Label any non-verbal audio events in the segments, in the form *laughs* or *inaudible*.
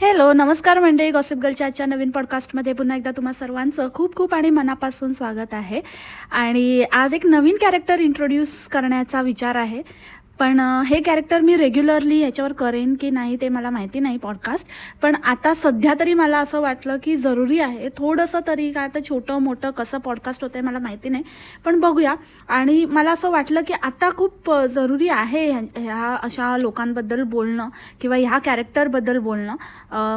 Hello नमस्कार मंडळी. Gossip गर्लच्या आजच्या नवीन पॉडकास्टमध्ये पुन्हा एकदा तुम्हा सर्वांचं खूप खूप आणि मनापासून स्वागत आहे. आणि आज एक नवीन कॅरेक्टर इंट्रोड्यूस करण्याचा विचार आहे. पण हे कॅरेक्टर मी रेग्युलरली याच्यावर करेन की नाही ते मला माहिती नाही पॉडकास्ट पण आता सध्या तरी मला असं वाटलं की जरुरी आहे. थोडंसं तरी काय आता छोटं मोठं कसं पॉडकास्ट होतं आहे मला माहिती नाही. पण बघूया. आणि मला असं वाटलं की आता खूप जरुरी आहे ह्या ह्या अशा लोकांबद्दल बोलणं किंवा ह्या कॅरेक्टरबद्दल बोलणं.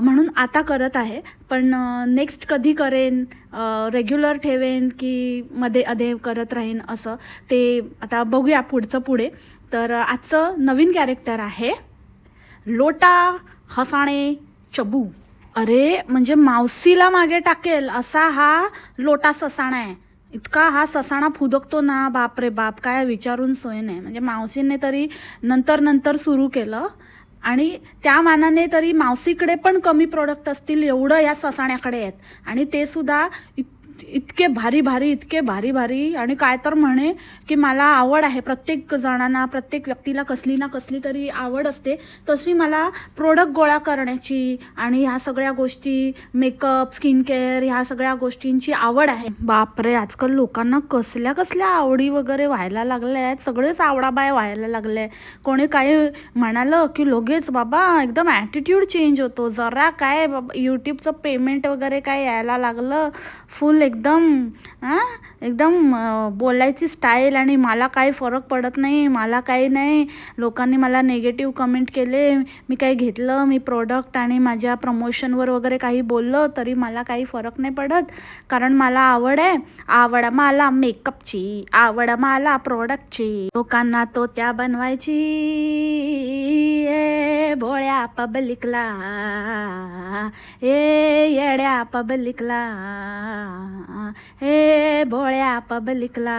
म्हणून आता करत आहे. पण नेक्स्ट कधी करेन? रेग्युलर ठेवेन की मध्ये अधे करत राहीन असं? ते आता बघूया पुढचं पुढे. तर आजचं नवीन कॅरेक्टर आहे लोटा हसाणे चबू. अरे म्हणजे मावसीला मागे टाकेल असा हा लोटा ससाणा आहे. इतका हा ससाणा फुदकतो ना बाप रे बाप काय विचारून सोय नाही. म्हणजे मावशीने तरी नंतर नंतर सुरू केलं आणि त्या मानाने तरी मावसीकडे पण कमी प्रोडक्ट असतील एवढं या ससाण्याकडे आहेत. आणि ते सुद्धा इत इतके भारी भारी इतके भारी भारी. आणि काय तर म्हणे की मला आवड आहे. प्रत्येक जणांना प्रत्येक व्यक्तीला कसली ना कसली तरी आवड असते. तशी मला प्रोडक्ट गोळा करण्याची आणि ह्या सगळ्या गोष्टी मेकअप स्किन केअर ह्या सगळ्या गोष्टींची आवड आहे. बापरे आजकाल लोकांना कसल्या कसल्या आवडी वगैरे व्हायला लागल्या आहेत. सगळेच आवडाबाय व्हायला लागले. कोणी काही म्हणालं की लगेच बाबा एकदम ॲटिट्यूड चेंज होतो. जरा काय बाबा यूट्यूबचं पेमेंट वगैरे काय यायला लागलं? फुल एकदम हां एकदम बोलायची स्टाईल आणि मला काही फरक पडत नाही मला काही नाही. लोकांनी मला नेगेटिव्ह कमेंट केले. मी काही घेतलं मी प्रोडक्ट आणि माझ्या प्रमोशनवर वगैरे काही बोललं तरी मला काही फरक नाही पडत. कारण मला आवड आहे. आवड मला मेकअपची आवड मला प्रोडक्टची लोकांना तो त्या बनवायची. ए भोळ्या पब्लिकला ए येड्या पब्लिकला हे भोळ्या पब्लिकला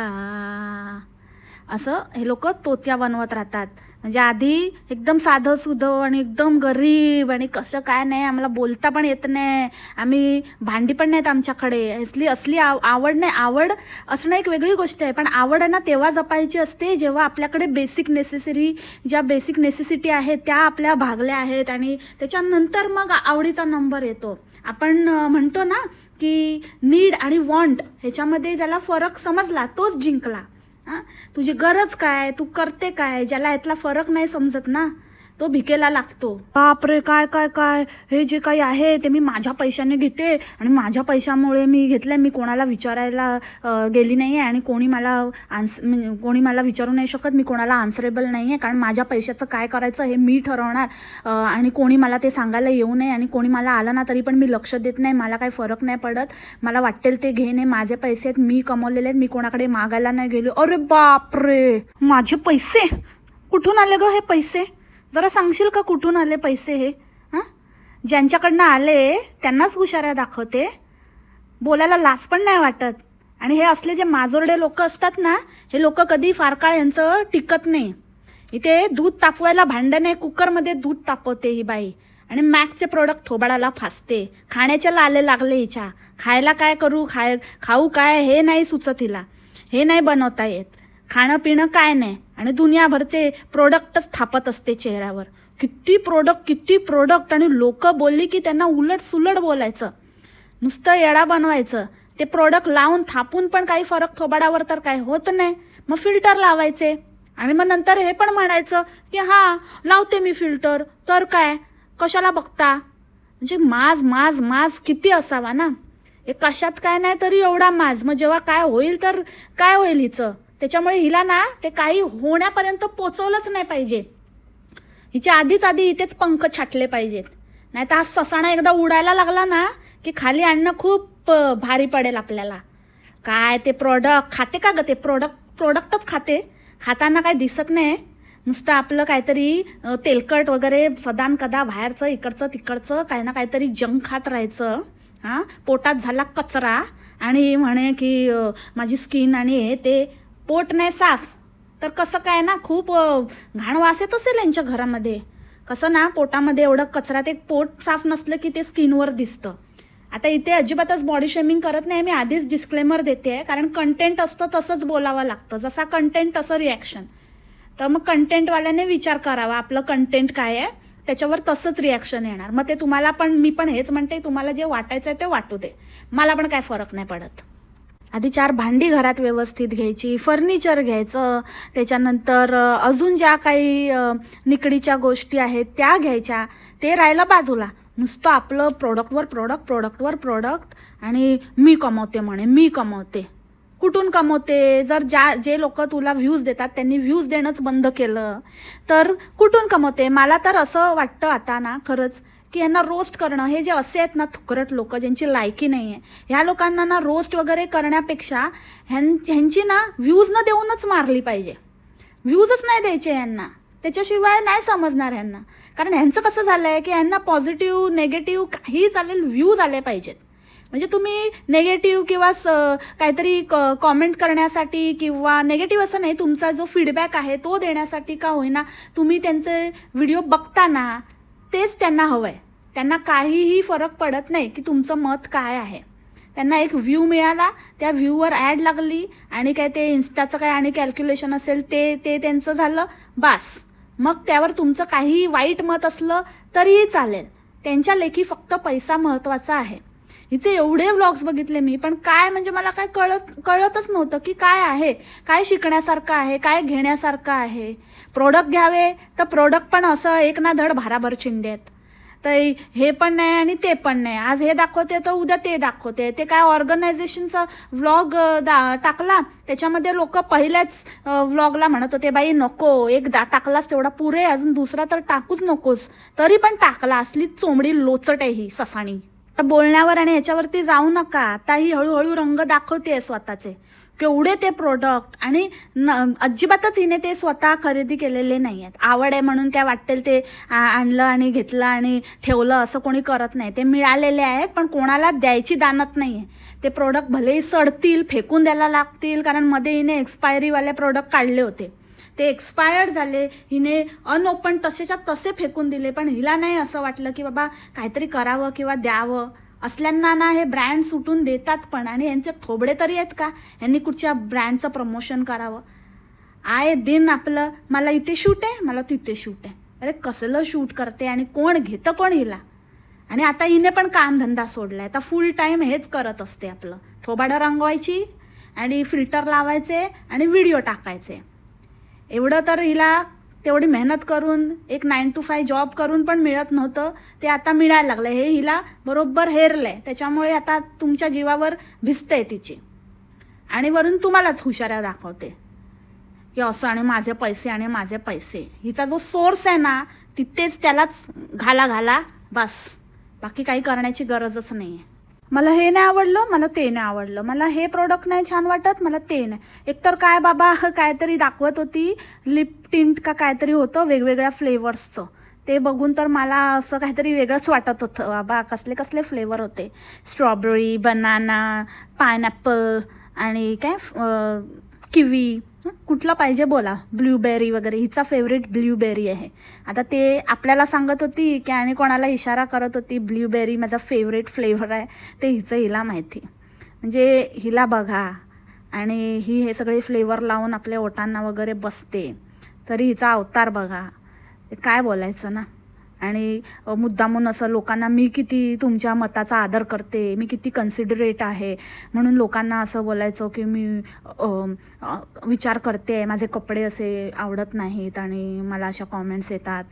असं हे लोक तोत्या बनवत राहतात. म्हणजे आधी एकदम साधं सुधं आणि एकदम गरीब आणि कसं काय नाही आम्हाला बोलता पण येत नाही. आम्ही भांडी पण नाहीत आमच्याकडे. असली असली आव आवड नाही. आवड असणं एक वेगळी गोष्ट आहे. पण आवड आहे ना तेव्हा जपायची असते जेव्हा आपल्याकडे बेसिक नेसेसरी ज्या बेसिक नेसेसिटी आहेत त्या आपल्या भागल्या आहेत आणि त्याच्यानंतर मग आवडीचा नंबर येतो. आपण म्हणतो ना की नीड आणि वॉन्ट ह्याच्यामध्ये ज्याला फरक समजला तोच जिंकला. हां? तुझी गरज काय? तू करते काय? ज्याला यातला फरक नाही समजत ना? तो भिकेला लागतो. बापरे काय काय काय? हे जे काही आहे ते मी माझ्या पैशाने घेते आणि माझ्या पैशामुळे मी घेतलंय. मी कोणाला विचारायला गेली नाही आहे आणि कोणी मला आन्स म्हणजे कोणी मला विचारू नाही शकत. मी कोणाला आन्सरेबल नाही आहे कारण माझ्या पैशाचं काय करायचं हे मी ठरवणार. आणि कोणी मला ते सांगायला येऊ नये आणि कोणी मला आलं ना तरी पण मी लक्ष देत नाही. मला काही फरक नाही पडत. मला वाटेल ते घेणे माझे पैसे आहेत. मी कमवलेले आहेत. मी कोणाकडे मागायला नाही गेलो. अरे बापरे! माझे पैसे? कुठून आले ग हे पैसे? जरा सांगशील का कुठून आले पैसे हे? हां? ज्यांच्याकडनं आले त्यांनाच हुशाऱ्या दाखवते. बोलायला लाज पण नाही वाटत. आणि हे असले जे माजोरडे लोक असतात ना हे लोक कधी फार काळ यांचं टिकत नाही. इथे दूध तापवायला भांडण आहे कुकरमध्ये दूध तापवते ही बाई. आणि मॅकचे प्रोडक्ट थोबाडाला फासते. खाण्याच्या लाले लागले हिच्या. खायला काय करू? खाय खाऊ काय? हे नाही सुचत हिला. हे नाही बनवता येत. खाणं पिणं काय नाही. आणि दुनियाभरचे प्रोडक्टच थापत असते चेहऱ्यावर. किती प्रोडक्ट किती प्रोडक्ट आणि लोक बोलली की त्यांना उलट सुलट बोलायचं. नुसतं येडा बनवायचं. ते प्रोडक्ट लावून थापून पण काही फरक थोबाडावर तर काय होत नाही. मग फिल्टर लावायचे. आणि मग नंतर हे पण म्हणायचं की हां लावते मी फिल्टर तर काय? कशाला बघता? म्हणजे माज माज माज किती असावा ना? हे कशात काय नाही तरी एवढा माज. मग जेव्हा काय होईल तर काय होईल हिचं? त्याच्यामुळे हिला ना ते काही होण्यापर्यंत पोचवलंच नाही पाहिजे. हिच्या आधीच आधी इथेच पंख छाटले पाहिजेत. नाही तर हा ससाणा एकदा उडायला लागला ना की खाली आणणं खूप भारी पडेल आपल्याला. काय ते प्रोडक्ट खाते का ग ते प्रोडक्ट प्रोडक्टच खाते. खाताना काय दिसत नाही. नुसतं आपलं काहीतरी तेलकट वगैरे सदान कदा बाहेरचं इकडचं तिकडचं काही ना काहीतरी जंक खात राहायचं. हां? पोटात झाला कचरा. आणि म्हणे की माझी स्किन आणि हे ते पोट नाही साफ. तर कसं काय ना खूप घाण वास येत असेल यांच्या घरामध्ये. कसं ना पोटामध्ये एवढं कचरा ते पोट साफ नसलं की ते स्किनवर दिसतं. आता इथे अजिबातच बॉडी शेमिंग करत नाही मी आधीच डिस्क्लेमर देते आहे. कारण कंटेंट असतं तसंच बोलावं लागतं. जसा कंटेंट तसं रिॲक्शन तर मग कंटेंटवाल्याने विचार करावा आपलं कंटेंट काय आहे? त्याच्यावर तसंच रिॲक्शन येणार. मग ते तुम्हाला पण मी पण हेच म्हणते तुम्हाला जे वाटायचं आहे ते वाटू दे. मला पण काय फरक नाही पडत. आधी चार भांडी घरात व्यवस्थित घ्यायची फर्निचर घ्यायचं त्याच्यानंतर अजून ज्या काही निकडीच्या गोष्टी आहेत त्या घ्यायच्या. ते राहिलं बाजूला. नुसतं आपलं प्रोडक्टवर प्रोडक्ट प्रोडक्टवर प्रोडक्ट आणि मी कमवते म्हणे मी कमवते. कुठून कमवते? जर ज्या जे लोक तुला व्ह्यूज देतात त्यांनी व्ह्यूज देणंच बंद केलं तर कुठून कमवते? मला तर असं वाटतं आता ना खरंच की यांना रोस्ट करणं हे जे असे आहेत ना थुकरट लोक ज्यांची लायकी नाही आहे ह्या लोकांना ना रोस्ट वगैरे करण्यापेक्षा ह्यां ह्यांची ना व्ह्यूज न देऊनच मारली पाहिजे. व्ह्यूजच नाही द्यायचे यांना. त्याच्याशिवाय नाही समजणार ह्यांना कारण ह्यांचं कसं झालं आहे की ह्यांना पॉझिटिव्ह नेगेटिव्ह काही चालेल व्ह्यूज आले पाहिजेत. म्हणजे तुम्ही नेगेटिव्ह किंवा स काहीतरी क कॉमेंट करण्यासाठी किंवा नेगेटिव्ह असं नाही तुमचा जो फीडबॅक आहे तो देण्यासाठी का होईना तुम्ही त्यांचे व्हिडिओ बघताना तेच त्यांना हवं आहे त्यांना काहीही फरक पडत नाही की तुमचं मत काय आहे. त्यांना एक व्ह्यू मिळाला त्या व्ह्यूवर ॲड लागली आणि काय ते इन्स्टाचं काय आणि कॅल्क्युलेशन असेल ते ते त्यांचं झालं बास. मग त्यावर तुमचं काहीही वाईट मत असलं तरीही चालेल. त्यांच्या लेखी फक्त पैसा महत्त्वाचा आहे. हिचे एवढे व्लॉग्स बघितले मी पण काय म्हणजे मला काय कळत कळतच नव्हतं की काय आहे काय शिकण्यासारखं आहे काय घेण्यासारखं आहे. प्रोडक्ट घ्यावे तर प्रोडक्ट पण असं एक ना धड भाराभर चिंदेत तर हे पण नाही आणि ते पण नाही. आज हे दाखवते तर उद्या ते दाखवते. ते काय ऑर्गनायझेशनचा व्लॉग दा टाकला त्याच्यामध्ये लोक पहिल्याच व्लॉगला म्हणत होते बाई नको एक दा टाकलास तेवढा पुरे अजून दुसरा तर टाकूच नकोस. तरी पण टाकला असली चोंबडी लोचट आहे ही ससाणी. बोलण्यावर आणि ह्याच्यावरती जाऊ नका. आता ही हळूहळू रंग दाखवते स्वतःचे. केवढे ते प्रोडक्ट आणि न अजिबातच हिने ते स्वतः खरेदी केलेले नाही आहेत आवड आहे म्हणून काय वाटेल ते आणलं आणि घेतलं आणि ठेवलं असं कोणी करत नाही. ते मिळालेले आहेत पण कोणाला द्यायची दानत नाही आहे ते प्रोडक्ट भलेही सडतील फेकून द्यायला लागतील कारण मध्ये हिने एक्सपायरीवाले प्रोडक्ट काढले होते. ते एक्सपायर्ड झाले. हिने अनओपन तसेच्या तसे फेकून दिले. पण हिला नाही असं वाटलं की बाबा काहीतरी करावं किंवा द्यावं. असल्यांना ना हे ब्रँड सुटून देतात पण. आणि यांचे थोबडे तरी आहेत का? यांनी कुठच्या ब्रँडचं प्रमोशन करावं? आय दिन आपलं मला इथे शूट आहे मला तिथे शूट आहे. अरे कसलं शूट करते आणि कोण घेतं कोण हिला? आणि आता हिने पण कामधंदा सोडलाय. आता फुल टाईम हेच करत असते आपलं. थोबाडं रंगवायची आणि फिल्टर लावायचे आणि व्हिडिओ टाकायचे. एवढं तर हिला तेवढी मेहनत करून एक नाईन टू फाय जॉब करून पण मिळत नव्हतं. ते आता मिळायला लागलं हे हिला बरोबर हेरलंय. त्याच्यामुळे आता तुमच्या जीवावर भिजतंय तिची. आणि वरून तुम्हालाच हुशाऱ्या दाखवते. की असं आणि माझे पैसे आणि माझे पैसे. हिचा जो सोर्स आहे ना तिथेच त्यालाच घाला घाला बस. बाकी काही करण्याची गरजच नाही आहे मला हे नाही आवडलं मला ते नाही आवडलं. मला हे प्रोडक्ट नाही छान वाटत मला ते नाही. एकतर काय बाबा काहीतरी दाखवत होती लिप टिंट का काहीतरी होतं वेगवेगळ्या फ्लेवर्सचं ते बघून तर मला असं काहीतरी वेगळंच वाटत होतं. बाबा कसले कसले फ्लेवर होते. स्ट्रॉबेरी बनाना पायनॅपल आणि काय किवी कुठला पाहिजे बोला. ब्ल्यूबेरी वगैरे हिचा फेवरेट ब्ल्यूबेरी आहे. आता ते आपल्याला सांगत होती की आणि कोणाला इशारा करत होती ब्ल्यूबेरी माझा फेवरेट फ्लेवर आहे. ते हिचं हिला माहिती. म्हणजे हिला बघा. आणि ही हे सगळे फ्लेवर लावून आपल्या ओटांना वगैरे बसते. तरी हिचा अवतार बघा. काय बोलायचं ना? आणि मुद्दामून असं लोकांना मी किती तुमच्या मताचा आदर करते मी किती कन्सिडरेट आहे म्हणून लोकांना असं बोलायचं की मी विचार करते माझे कपडे असे आवडत नाहीत आणि मला अशा कॉमेंट्स येतात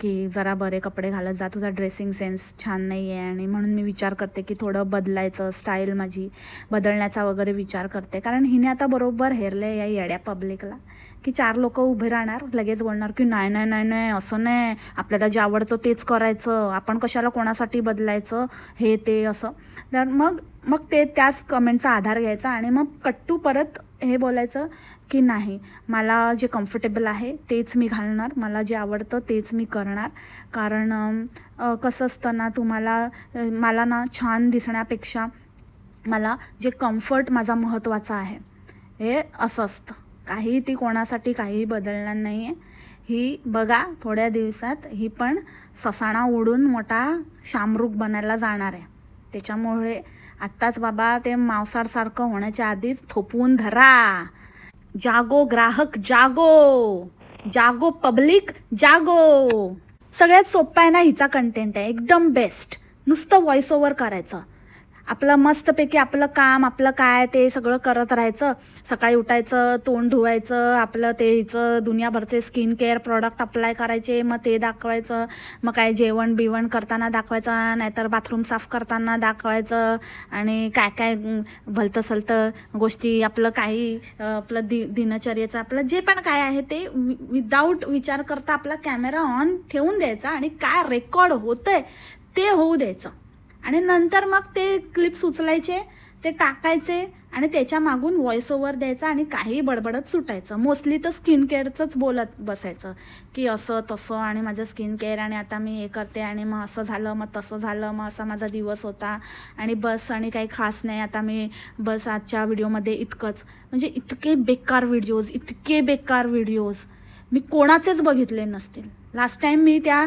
की जरा बरे कपडे घालत जा तुझा ड्रेसिंग सेन्स छान नाही आहे आणि म्हणून मी विचार करते की थोडं बदलायचं स्टाईल माझी बदलण्याचा वगैरे विचार करते. कारण हिने आता बरोबर हेरले या येड्या पब्लिकला की चार लोक उभे राहणार लगेच बोलणार की नाही नाही नाही नाही असं नाही. आपल्याला जे आवडतं तेच करायचं. आपण कशाला कोणासाठी बदलायचं? हे ते असं. तर मग मग ते त्याच कमेंटचा आधार घ्यायचा आणि मग कट्टू परत हे बोलायचं की नाही मला जे कम्फर्टेबल आहे तेच मी घालणार. मला जे आवडतं तेच मी करणार. कारण कसं असतं ना तुम्हाला मला ना छान दिसण्यापेक्षा मला जे कम्फर्ट माझा महत्त्वाचा आहे हे असं असतं. काही ती कोणासाठी काहीही बदलणार नाही आहे ही बघा थोड्या दिवसात ही पण ससाणा उडून मोठा शामरूख बनायला जाणार आहे. त्याच्यामुळे आत्ताच बाबा ते मांसारसारखं होण्याच्या आधीच थोपवून धरा. जागो ग्राहक जागो! जागो पब्लिक जागो! सगळ्यात सोपा आहे ना हिचा कंटेंट आहे. एकदम बेस्ट नुसतं व्हॉइस ओव्हर करायचं. आपलं मस्तपैकी आपलं काम आपलं काय ते सगळं करत राहायचं. सकाळी उठायचं तोंड धुवायचं आपलं ते हिचं दुनियाभरचे स्किन केअर प्रॉडक्ट अप्लाय करायचे मग ते दाखवायचं. मग काय जेवण बिवण करताना दाखवायचं नाहीतर बाथरूम साफ करताना दाखवायचं. आणि काय काय भलतं सलतं गोष्टी आपलं काही आपलं दि दिनचर्येचं आपलं जे पण काय आहे ते विदाऊट विचार करता आपला कॅमेरा ऑन ठेवून द्यायचा आणि काय रेकॉर्ड होतंय ते होऊ द्यायचं. आणि नंतर मग ते क्लिप्स उचलायचे ते टाकायचे आणि त्याच्या मागून व्हॉइस ओव्हर द्यायचा आणि काही बडबडत सुटायचं. मोस्टली तर स्किन केअरचंच बोलत बसायचं की असं तसं आणि माझं स्किन केअर आणि आता मी हे करते आणि मग असं झालं मग तसं झालं मग असा माझा दिवस होता आणि बस आणि काही खास नाही. आता मी बस आजच्या व्हिडिओमध्ये इतकंच. म्हणजे इतके बेकार व्हिडिओज इतके बेकार व्हिडिओज मी कोणाचेच बघितले नसतील. लास्ट टाईम मी त्या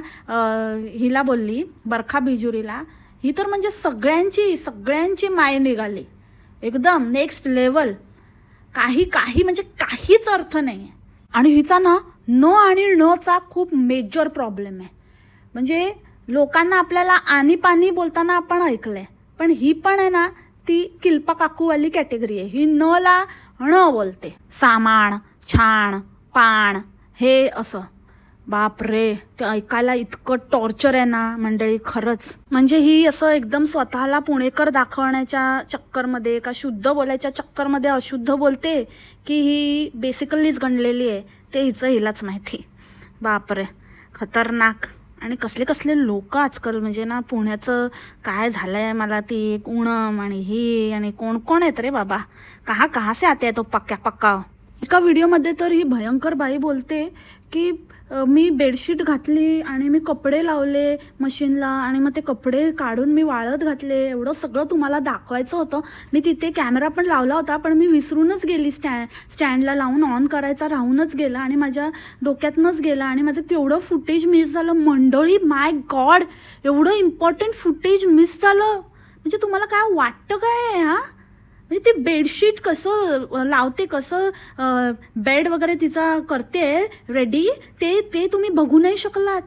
हिला बोलली बरखा बिजुरीला ही तर म्हणजे सगळ्यांची सगळ्यांची माय निघाली. एकदम नेक्स्ट लेवल काही काही म्हणजे काहीच अर्थ नाही आहे आणि हिचा ना न आणि नचा खूप मेजर प्रॉब्लेम आहे. म्हणजे लोकांना आपल्याला आणि पाणी बोलताना आपण ऐकलं आहे पण ही पण आहे ना ती किल्पा काकूवाली कॅटेगरी आहे. ही न ला ण बोलते. सामान छाण पाण हे असं. बाप रे ते ऐकायला इतकं टॉर्चर आहे ना मंडळी खरंच. म्हणजे ही असं एकदम स्वतःला पुणेकर दाखवण्याच्या चक्करमध्ये का शुद्ध बोलायच्या चक्करमध्ये अशुद्ध बोलते की ही बेसिकलीच गणलेली आहे ते हिचं हिलाच माहिती. बाप रे खतरनाक. आणि कसले कसले लोक आजकाल म्हणजे ना पुण्याचं काय झालं आहे मला ती एक उणम आणि ही आणि कोण कोण आहेत रे बाबा? कहा कहा से आते तो पक्का पक्का एका व्हिडिओमध्ये तर ही भयंकर बाई बोलते की मी बेडशीट घातली आणि मी कपडे लावले मशीनला आणि मग ते कपडे काढून मी वाळत घातले. एवढं सगळं तुम्हाला दाखवायचं होतं. मी तिथे कॅमेरा पण लावला होता पण मी विसरूनच गेली स्टॅ स्टँडला लावून ऑन करायचा राहूनच गेला आणि माझ्या डोक्यातनंच गेला आणि माझं केवढं फुटेज मिस झालं. मंडळी माय गॉड! एवढं इम्पॉर्टंट फुटेज मिस झालं. म्हणजे तुम्हाला काय वाटतं काय हां? म्हणजे ते बेडशीट कसं लावते कसं बेड वगैरे तिचा करते रेडी ते ते तुम्ही बघू नाही शकलात.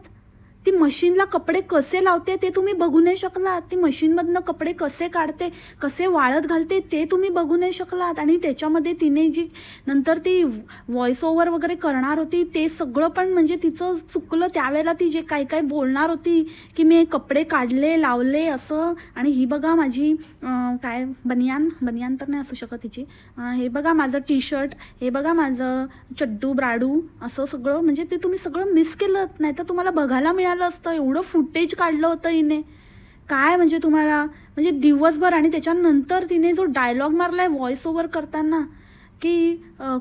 ती मशीनला कपडे कसे लावते ते तुम्ही बघू नाही शकलात. ती मशीनमधनं कपडे कसे काढते कसे वाळत घालते ते तुम्ही बघू नाही शकलात. आणि त्याच्यामध्ये तिने जी नंतर ती व्हॉइस ओव्हर वगैरे करणार होती ते सगळं पण म्हणजे तिचं चुकलं. त्यावेळेला ती जे काही काही बोलणार होती की मी कपडे काढले लावले असं. आणि ही बघा माझी काय बनियान बनियान तर नाही असू शकत तिची हे बघा माझं टी शर्ट हे बघा माझं चड्डू ब्राडू असं सगळं. म्हणजे ते तुम्ही सगळं मिस केलं. नाही तर तुम्हाला बघायला मिळालं असतं एवढं फुटेज काढलं होतं हिने. काय म्हणजे तुम्हाला? म्हणजे दिवसभर आणि त्याच्यानंतर तिने जो डायलॉग मारलाय व्हॉइस ओव्हर करताना की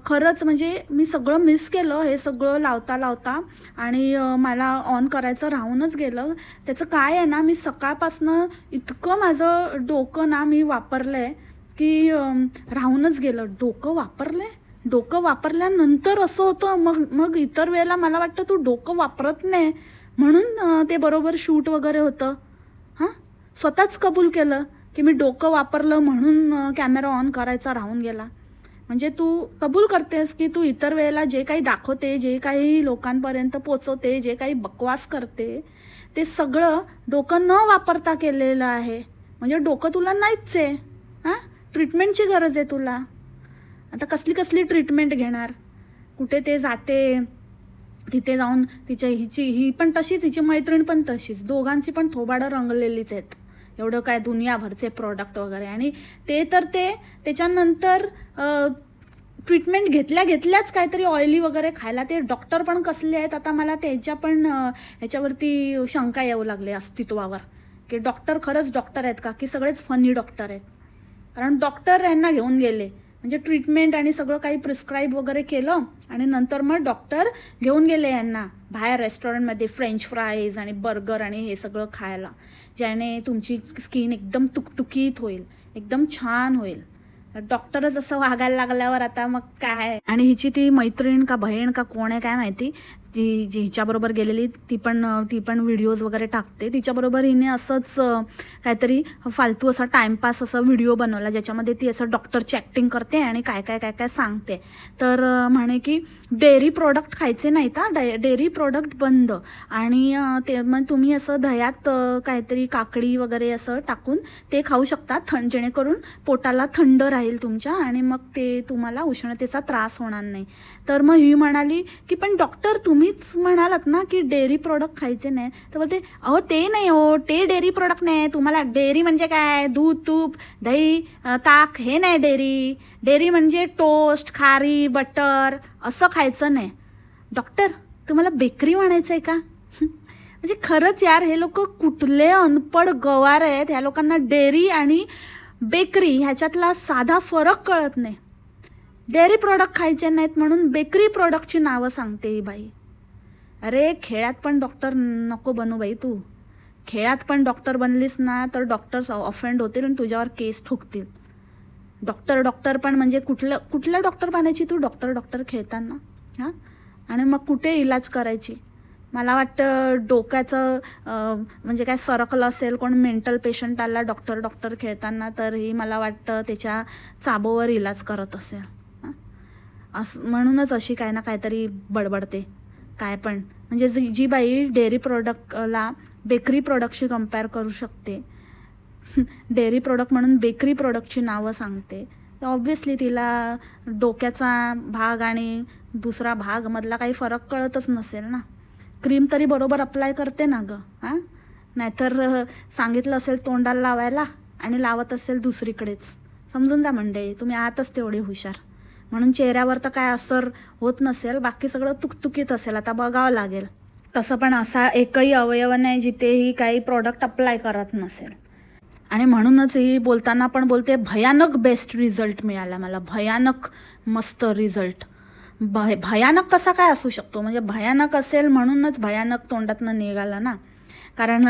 खरंच म्हणजे मी सगळं मिस केलं हे सगळं लावता लावता आणि मला ऑन करायचं राहूनच गेलं. त्याचं काय आहे ना मी सकाळपासनं इतकं माझं डोकं ना मी वापरलं आहे की राहूनच गेलं. डोकं वापरलं आहे डोकं वापरल्यानंतर असं होतं मग मग इतर वेळेला मला वाटतं तू डोकं वापरत नाही. म्हणून ते बरोबर शूट वगैरे होतं. हां? स्वतःच कबूल केलं की मी डोकं वापरलं म्हणून कॅमेरा ऑन करायचा राहून गेला. म्हणजे तू कबूल करतेस की तू इतर वेळेला जे काही दाखवते जे काही लोकांपर्यंत पोचवते जे काही बकवास करते ते सगळं डोकं न वापरता केलेलं आहे. म्हणजे डोकं तुला नाहीच आहे. हां? ट्रीटमेंटची गरज आहे तुला. आता कसली कसली ट्रीटमेंट घेणार? कुठे ते जाते? तिथे जाऊन तिच्या हिची ही पण तशीच हिची मैत्रीण पण तशीच. दोघांची पण थोबाडं रंगलेलीच आहेत. एवढं काय दुनियाभरचे प्रॉडक्ट वगैरे. आणि ते तर ते त्याच्यानंतर ट्रीटमेंट घेतल्या घेतल्याच काहीतरी ऑइली वगैरे खायला. ते डॉक्टर पण कसले आहेत आता मला त्याच्या पण ह्याच्यावरती शंका येऊ लागले अस्तित्वावर. की डॉक्टर खरंच डॉक्टर आहेत का? की सगळेच फनी डॉक्टर आहेत? कारण डॉक्टर यांना घेऊन गेले. म्हणजे ट्रीटमेंट आणि सगळं काही प्रिस्क्राईब वगैरे केलं आणि नंतर मग डॉक्टर घेऊन गेले यांना. बाहेर रेस्टॉरंटमध्ये फ्रेंच फ्राईज आणि बर्गर आणि हे सगळं खायला. ज्याने तुमची स्किन एकदम तुकतुकीत होईल एकदम छान होईल. डॉक्टरच असं वागायला लागल्यावर आता मग काय? आणि हिची ती मैत्रीण का बहीण का कोण आहे काय माहिती? जी जी हिच्याबरोबर गेलेली ती पण ती पण व्हिडिओज वगैरे टाकते. तिच्याबरोबर हिने असंच काहीतरी फालतू असा टाईमपास असा व्हिडिओ बनवला ज्याच्यामध्ये ती असं डॉक्टरची ॲक्टिंग करते आणि काय काय काय काय सांगते. तर म्हणे की डेअरी प्रोडक्ट खायचे नाहीत हा? डे डेअरी प्रोडक्ट बंद. आणि ते मग तुम्ही असं दह्यात काहीतरी काकडी वगैरे असं टाकून ते खाऊ शकता थंड जेणेकरून पोटाला थंड राहील तुमच्या आणि मग ते तुम्हाला उष्णतेचा त्रास होणार नाही. तर मग ही म्हणाली की पण डॉक्टर तुम्हीच म्हणालात ना की डेअरी प्रोडक्ट खायचे नाही. तर बोलते अहो ते नाही हो ते डेअरी प्रोडक्ट नाही. तुम्हाला डेअरी म्हणजे काय? दूध तूप दही ताक हे नाही डेअरी. डेअरी म्हणजे टोस्ट खारी बटर असं खायचं नाही. डॉक्टर तुम्हाला बेकरी म्हणायचं आहे का? *laughs* म्हणजे खरंच यार हे लोक कुठले अनपड गवार आहेत. ह्या लोकांना डेअरी आणि बेकरी ह्याच्यातला साधा फरक कळत नाही. डेअरी प्रोडक्ट खायचे नाहीत म्हणून बेकरी प्रोडक्टची नावं सांगते ही बाई. अरे खेळात पण डॉक्टर नको बनू बाई तू. खेळात पण डॉक्टर बनलीस ना तर डॉक्टर्स ऑफेंड होतील आणि तुझ्यावर केस ठोकतील. डॉक्टर डॉक्टर पण म्हणजे कुठलं कुठलं डॉक्टर बनायची तू? डॉक्टर डॉक्टर खेळताना. हां? आणि मग कुठे इलाज करायची? मला वाटतं डोक्याचं म्हणजे काय सरकलं असेल कोण मेंटल पेशंट आला डॉक्टर डॉक्टर खेळताना तर ही मला वाटतं त्याच्या चाबोवर इलाज करत असेल. हां? असं म्हणूनच अशी काय ना काहीतरी बडबडते. काय पण. म्हणजे जी जी बाई डेअरी प्रॉडक्टला बेकरी प्रोडक्टशी कंपेअर करू शकते. *laughs* डेअरी प्रोडक्ट म्हणून बेकरी प्रोडक्टची नावं सांगते. तर ऑब्व्हियसली तिला डोक्याचा भाग आणि दुसरा भाग मधला काही फरक कळतच नसेल ना. क्रीम तरी बरोबर अप्लाय करते ना गं हां? नाहीतर सांगितलं असेल तोंडाला लावायला आणि लावत असेल दुसरीकडेच. समजून जा मंडळी तुम्ही आहातच तेवढे हुशार. म्हणून चेहऱ्यावर तर काय असर होत नसेल बाकी सगळं तुकतुकीत असेल. आता बघावं लागेल. तसं पण असा एकही अवयव नाही जिथेही काही प्रॉडक्ट अप्लाय करत नसेल. आणि म्हणूनच ही बोलताना पण बोलते भयानक बेस्ट रिझल्ट मिळाला मला. भयानक मस्त रिझल्ट भय भयानक कसा काय असू शकतो? म्हणजे भयानक असेल म्हणूनच भयानक तोंडातनं निघाला ना. कारण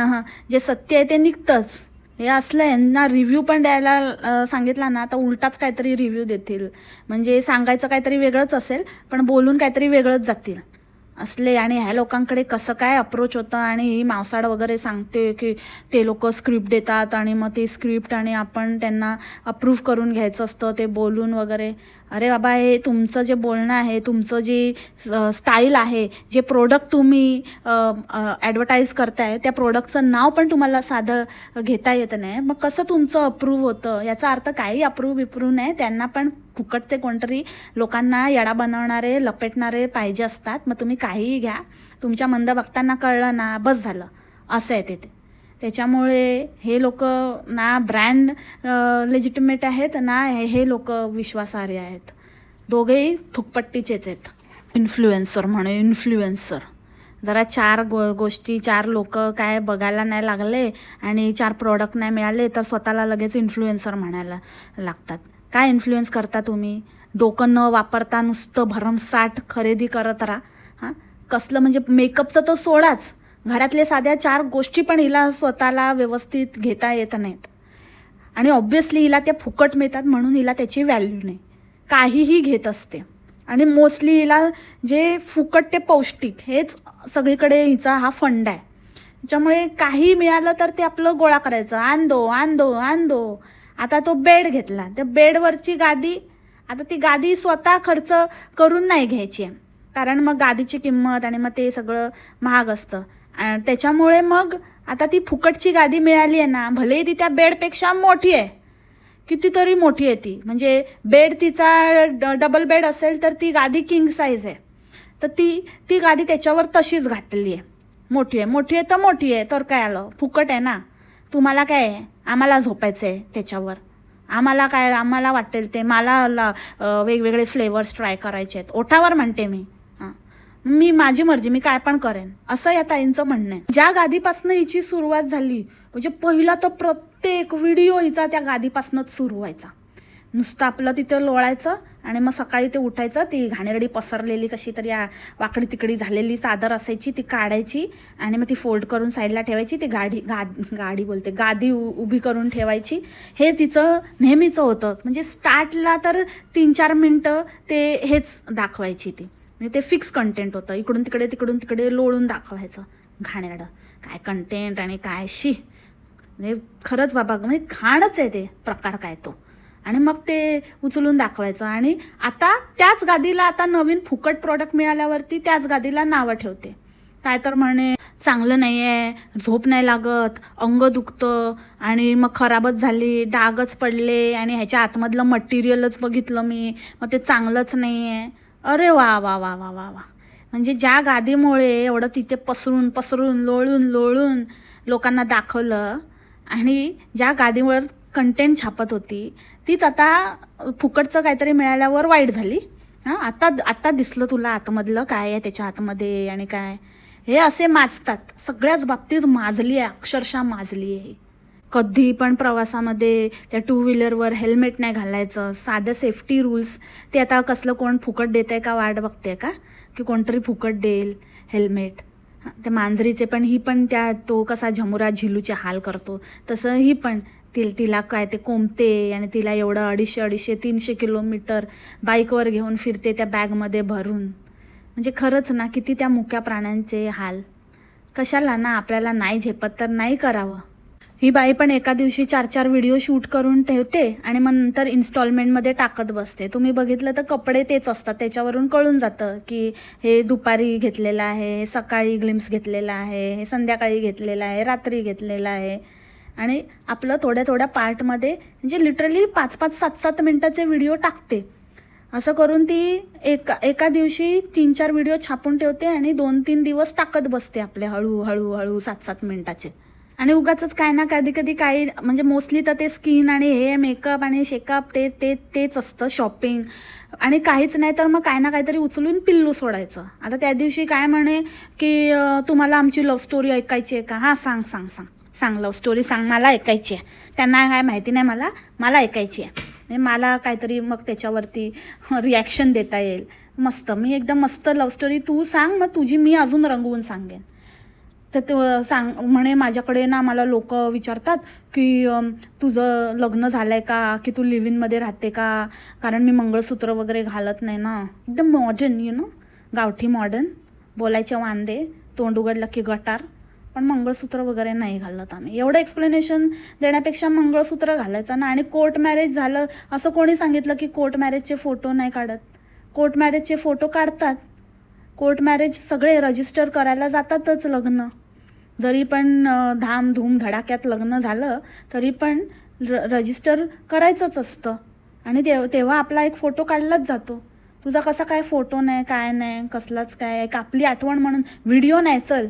जे सत्य आहे ते निघतंच. हे असलं यांना रिव्ह्यू पण द्यायला सांगितला ना तर उलटाच काहीतरी रिव्ह्यू देतील. म्हणजे सांगायचं काहीतरी वेगळंच असेल पण बोलून काहीतरी वेगळंच जातील असले आणि ह्या लोकांकडे कसं काय अप्रोच होतं आणि ही मावसाड वगैरे सांगते की ते लोक स्क्रिप्ट देतात आणि मग ते स्क्रिप्ट आणि आपण त्यांना अप्रूव्ह करून घ्यायचं असतं ते बोलून वगैरे. अरे बाबा हे तुमचं जे बोलणं आहे तुमचं जे स्टाईल आहे जे प्रोडक्ट तुम्ही ॲडव्हर्टाईज करताय त्या प्रोडक्टचं नाव पण तुम्हाला साधं घेता येत नाही. मग कसं तुमचं अप्रूव्ह होतं? याचा अर्थ काही अप्रूव्ह बिप्रूव्ह नाही त्यांना पण फुकटचे कोणतरी लोकांना येडा बनवणारे लपेटणारे पाहिजे असतात. मग तुम्ही काहीही घ्या. तुमच्या मंद बघताना कळलं ना बस झालं. असं आहे ते त्याच्यामुळे हे लोक ना ब्रँड लेजिटिमेट आहेत ना हे हे लोक विश्वासार्ह आहेत. दोघेही थुकपट्टीचेच आहेत. इन्फ्लुएन्सर म्हणे इन्फ्लुएन्सर जरा चार गो गोष्टी चार लोक काय बघायला नाही लागले आणि चार प्रोडक्ट नाही मिळाले तर स्वतःला लगेच इन्फ्लुएन्सर म्हणायला लागतात. काय इन्फ्लुएन्स करता तुम्ही? डोकं न वापरता नुसतं भरमसाठ खरेदी करत राहा. हां? कसलं म्हणजे मेकअपचं तर सोडाच. घरातले साध्या चार गोष्टी पण हिला स्वतःला व्यवस्थित घेता येत नाहीत. आणि ऑब्व्हियसली हिला त्या फुकट मिळतात म्हणून हिला त्याची व्हॅल्यू नाही. काहीही घेत असते. आणि मोस्टली हिला जे फुकट ते पौष्टिक हेच सगळीकडे हिचा हा फंड आहे. त्याच्यामुळे काही मिळालं तर ते आपलं गोळा करायचं. आण दो आण दो आण दो. आता तो बेड घेतला. त्या बेडवरची गादी आता ती गादी स्वतः खर्च करून नाही घ्यायची आहे. कारण मग गादीची किंमत आणि मग ते सगळं महाग असतं. त्याच्यामुळे मग आता ती फुकटची गादी मिळाली आहे ना भलेही ती त्या बेडपेक्षा मोठी आहे. कितीतरी मोठी आहे ती. म्हणजे बेड तिचा ड डबल बेड असेल तर ती गादी किंग साईज आहे. तर ती ती गादी त्याच्यावर तशीच घातलेली आहे. मोठी आहे. मोठी आहे तर मोठी आहे तर काय आलं? फुकट आहे ना. तुम्हाला काय आहे? आम्हाला झोपायचं आहे त्याच्यावर. आम्हाला काय आम्हाला वाटेल ते मला ला वेगवेगळे फ्लेवर्स ट्राय करायचे आहेत. ओठावर म्हणते मी. हां. मी माझी मर्जी मी काय पण करेन. असं या ताईंचं म्हणणं आहे. ज्या गादीपासनं हिची सुरुवात झाली म्हणजे पहिला तर प्रत्येक व्हिडिओ हिचा त्या गादीपासनंच सुरू व्हायचा. नुसतं आपलं तिथं लोळायचं आणि मग सकाळी ते उठायचं ती घाणेरडी पसरलेली कशी तरी वाकडी तिकडी झालेली चादर असायची ती काढायची आणि मग ती फोल्ड करून साईडला ठेवायची ती गाडी गा गाडी बोलते गादी उ- उभी करून ठेवायची. हे तिचं नेहमीचं होतं. म्हणजे स्टार्टला तर तीन चार मिनटं ते हेच दाखवायची ती. म्हणजे ते फिक्स कंटेंट होतं. इकडून तिकडे तिकडून तिकडे लोळून दाखवायचं घाणेरडं. काय कंटेंट आणि काय शी. म्हणजे खरंच बाबा म्हणजे घाणच आहे ते प्रकार काय तो. आणि मग ते उचलून दाखवायचं. आणि आता त्याच गादीला आता नवीन फुकट प्रॉडक्ट मिळाल्यावरती त्याच गादीला नावं ठेवते. काय तर म्हणे चांगलं नाही आहे झोप नाही लागत अंग दुखतं आणि मग खराबच झाली डागच पडले आणि ह्याच्या आतमधलं मटेरियलच बघितलं मी मग ते चांगलंच नाही आहे अरे वा वा वा वा वा वा. म्हणजे ज्या गादीमुळे एवढं तिथे पसरून पसरून लोळून लोळून लोकांना दाखवलं आणि ज्या गादीवर कंटेंट छापत होती. तीच आता फुकटचं काहीतरी मिळाल्यावर वाईट झाली. हां आता आता दिसलं तुला आतमधलं काय आहे त्याच्या आतमध्ये आणि काय? हे असे माजतात. सगळ्याच बाबतीत माजली आहे अक्षरशः माजली आहे. कधी पण प्रवासामध्ये त्या टू व्हीलरवर हेल्मेट नाही घालायचं. साधं सेफ्टी रूल्स ते आता कसलं कोण फुकट देत आहे का वाट बघते का? की कोणतरी फुकट देईल हेल्मेट हां, त्या मांजरीचे पण ही पण त्या तो कसा झमुरा झिलूचे हाल करतो. तसं ही पण तील तिला काय ते कोंबते आणि तिला एवढं अडीचशे अडीचशे तीनशे किलोमीटर बाईकवर घेऊन फिरते त्या बॅगमध्ये भरून. म्हणजे खरंच ना किती त्या मुक्या प्राण्यांचे हाल. कशाला ना आपल्याला नाही झेपत तर नाही करावं. ही बाई पण एका दिवशी चार चार व्हिडिओ शूट करून ठेवते आणि मग नंतर इन्स्टॉलमेंटमध्ये टाकत बसते. तुम्ही बघितलं तर कपडे तेच असतात त्याच्यावरून कळून जातं की हे दुपारी घेतलेलं आहे हे सकाळी ग्लिम्स घेतलेलं आहे हे संध्याकाळी घेतलेलं आहे रात्री घेतलेलं आहे. आणि आपलं थोड्या थोड्या पार्टमध्ये म्हणजे लिटरली पाच पाच सात सात मिनटाचे व्हिडिओ टाकते. असं करून ती एका एका दिवशी तीन चार व्हिडिओ छापून ठेवते आणि दोन तीन दिवस टाकत बसते आपले हळूहळू हळू सात सात मिनटाचे. आणि उगाच काय ना कधी कधी काही म्हणजे मोस्टली तर ते स्किन आणि हे मेकअप आणि शेकअप ते ते तेच असतं शॉपिंग आणि काहीच नाही तर मग काय ना काहीतरी उचलून पिल्लू सोडायचं. आता त्या दिवशी काय म्हणे की तुम्हाला आमची लव्ह स्टोरी ऐकायची आहे का? हां सांग सांग सांग. सांग लव्ह स्टोरी सांग मला ऐकायची आहे. त्यांना काय माहिती नाही मला मला ऐकायची आहे. म्हणजे मला काहीतरी मग त्याच्यावरती रिॲक्शन देता येईल. मस्त मी एकदम मस्त लव्ह स्टोरी तू सांग मग तुझी मी अजून रंगवून सांगेन. तर ते सांग म्हणे माझ्याकडे ना मला लोक विचारतात की तुझं लग्न झालं आहे का? की तू लिव्हिनमध्ये राहते का? कारण मी मंगळसूत्र वगैरे घालत नाही ना. एकदम मॉडर्न यु नो गावठी मॉडर्न बोलायचे वांदे. तोंड उघडलं की गटार. पण मंगळसूत्र वगैरे नाही घालत आम्ही. एवढं एक्सप्लेनेशन देण्यापेक्षा मंगळसूत्र घालायचं ना. आणि कोर्ट मॅरेज झालं असं कोणी सांगितलं की कोर्ट मॅरेजचे फोटो नाही काढत? कोर्ट मॅरेजचे फोटो काढतात. कोर्ट मॅरेज सगळे रजिस्टर करायला जातातच लग्न. जरी पण धाम धूम धडाक्यात लग्न झालं तरी पण र रजिस्टर करायचंच असतं. आणि तेव तेव्हा आपला एक फोटो काढलाच जातो. तुझा कसा काय फोटो नाही काय नाही कसलाच काय एक आपली आठवण म्हणून व्हिडिओ नाही चल.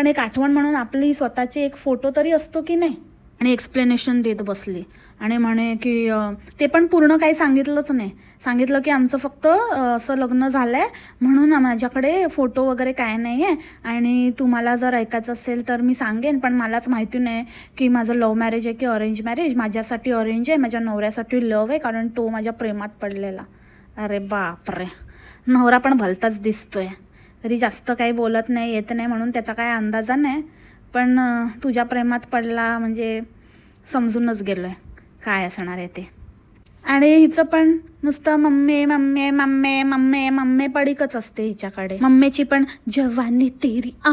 पण एक आठवण म्हणून आपली स्वतःची एक फोटो तरी असतो की नाही? आणि एक्सप्लेनेशन देत बसली. आणि म्हणे की ते पण पूर्ण काही सांगितलंच नाही. सांगितलं की आमचं फक्त असं लग्न झालं आहे म्हणून माझ्याकडे फोटो वगैरे काय नाही आहे आणि तुम्हाला जर ऐकायचं असेल तर मी सांगेन पण मलाच माहिती नाही की माझं लव्ह मॅरेज आहे की अरेंज मॅरेज माझ्यासाठी अरेंज आहे माझ्या नवऱ्यासाठी लव्ह आहे कारण तो माझ्या प्रेमात पडलेला. अरे बापरे! नवरा पण भलताच दिसतोय. तरी जास्त काही बोलत नाही येत नाही म्हणून त्याचा काय अंदाजा नाही. पण तुझ्या प्रेमात पडला म्हणजे समजूनच गेलो आहे काय असणार आहे ते. आणि हिचं पण नुसतं मम्मी मम्मी मम्मे मम्मे मम्मे पडीकच असते हिच्याकडे. मम्मीची पण जवानी तेरी आ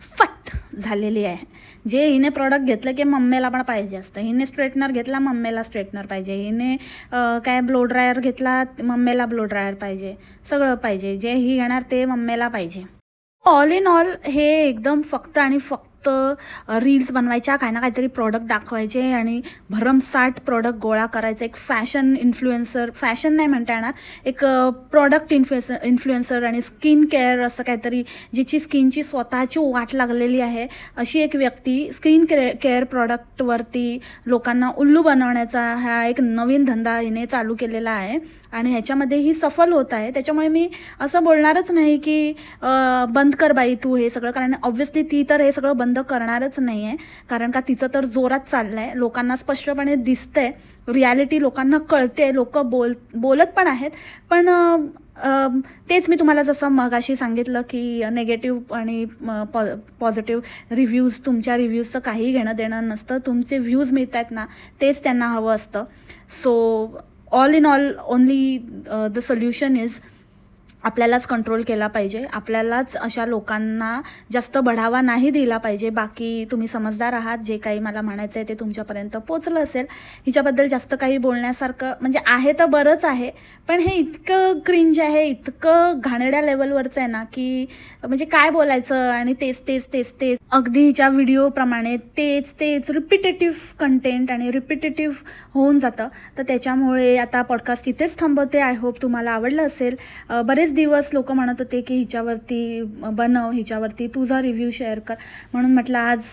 फट झालेली आहे. जे हिने प्रॉडक्ट घेतलं की मम्मीला पण पाहिजे असतं. हिने स्ट्रेटनर घेतला मम्मीला स्ट्रेटनर पाहिजे. हिने काय ब्लो ड्रायर घेतला मम्मीला ब्लो ड्रायर पाहिजे. सगळं पाहिजे. जे ही घेणार ते मम्मीला पाहिजे. ऑल इन ऑल हे एकदम फक्त आणि फक्त रील्स बनवायच्या काही ना काहीतरी प्रॉडक्ट दाखवायचे आणि भरमसाठ प्रॉडक्ट गोळा करायचं. एक फॅशन इन्फ्लुएन्सर फॅशन नाही म्हणता येणार एक प्रॉडक्ट इन्फ्लुएन्सर इन्फ्लुएन्सर आणि स्किन केअर असं काहीतरी जिची स्किनची स्वतःची वाट लागलेली आहे अशी एक व्यक्ती स्किन के केअर प्रॉडक्टवरती लोकांना उल्लू बनवण्याचा हा एक नवीन धंदा हिने चालू केलेला आहे आणि ह्याच्यामध्ये ही सफल होत आहे. त्याच्यामुळे मी असं बोलणारच नाही की बंद कर बाई तू हे सगळं कारण ऑब्व्हियसली ती तर हे सगळं बंद करणारच नाही आहे कारण का तिचं तर जोरात चाललं आहे लोकांना स्पष्टपणे दिसतंय. रियालिटी लोकांना कळते लोक बोल बोलत पण आहेत. पण तेच मी तुम्हाला जसं मगाशी सांगितलं की नेगेटिव्ह आणि पॉ पॉझिटिव्ह रिव्ह्यूज तुमच्या रिव्ह्यूजचं काही घेणं देणं नसतं. तुमचे व्ह्यूज मिळत आहेत ना तेच त्यांना हवं असतं. So all in all only the solution is आपल्यालाच कंट्रोल केला पाहिजे. आपल्यालाच अशा लोकांना जास्त बढावा नाही दिला पाहिजे. बाकी तुम्ही समजदार आहात. जे काही मला म्हणायचं आहे ते तुमच्यापर्यंत पोचलं असेल. हिच्याबद्दल जास्त काही बोलण्यासारखं म्हणजे आहे तर बरंच आहे. पण हे इतकं क्रिंज आहे इतकं घाणेड्या लेवलवरचं आहे ना की म्हणजे काय बोलायचं आणि तेच तेच तेच तेच. अगदी हिच्या व्हिडिओप्रमाणे तेच तेच रिपिटेटिव्ह कंटेंट आणि रिपिटेटिव्ह होऊन जातं. तर त्याच्यामुळे आता पॉडकास्ट इथेच थांबवते. आय होप तुम्हाला आवडलं असेल. बरेच दिवस लोक म्हणत होते की हिच्यावरती बनव हिच्यावरती तुझा रिव्ह्यू शेअर कर. म्हणून म्हटलं आज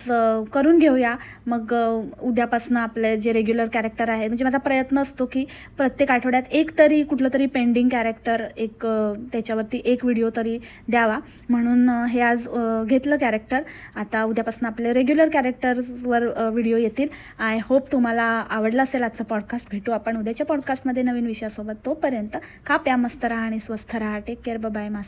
करून घेऊया. मग उद्यापासनं आपले जे रेग्युलर कॅरेक्टर आहे म्हणजे माझा प्रयत्न असतो की प्रत्येक आठवड्यात एक तरी कुठलं तरी पेंडिंग कॅरेक्टर एक त्याच्यावरती एक व्हिडिओ तरी द्यावा. म्हणून हे आज घेतलं कॅरेक्टर आता उद्यापासून आपले रेग्युलर कॅरेक्टर्सवर व्हिडिओ येतील. आय होप तुम्हाला आवडला असेल आजचा पॉडकास्ट भेटू आपण उद्याच्या पॉडकास्टमध्ये नवीन विषयासोबत. तोपर्यंत खा प्या मस्त राहा आणि स्वस्थ राहा. ટેક કેર બાય મા